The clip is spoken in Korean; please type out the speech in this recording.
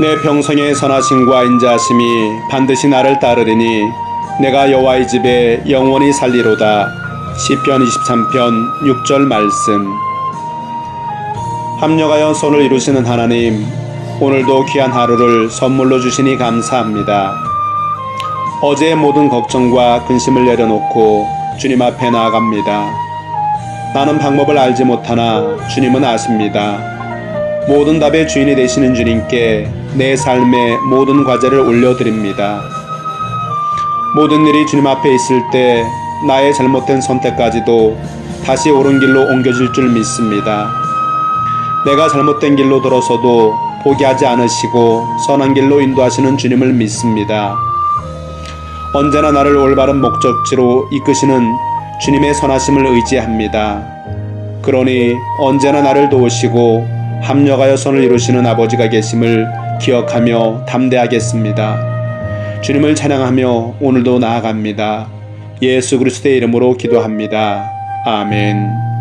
내 평생의 선하심과 인자하심이 반드시 나를 따르리니 내가 여호와의 집에 영원히 살리로다. 시편 23편 6절 말씀. 합력하여 손을 이루시는 하나님, 오늘도 귀한 하루를 선물로 주시니 감사합니다. 어제의 모든 걱정과 근심을 내려놓고 주님 앞에 나아갑니다. 나는 방법을 알지 못하나 주님은 아십니다. 모든 답의 주인이 되시는 주님께 내 삶의 모든 과제를 올려드립니다. 모든 일이 주님 앞에 있을 때 나의 잘못된 선택까지도 다시 옳은 길로 옮겨질 줄 믿습니다. 내가 잘못된 길로 들어서도 포기하지 않으시고 선한 길로 인도하시는 주님을 믿습니다. 언제나 나를 올바른 목적지로 이끄시는 주님의 선하심을 의지합니다. 그러니 언제나 나를 도우시고 합력하여 선을 이루시는 아버지가 계심을 기억하며 담대하겠습니다. 주님을 찬양하며 오늘도 나아갑니다. 예수 그리스도의 이름으로 기도합니다. 아멘.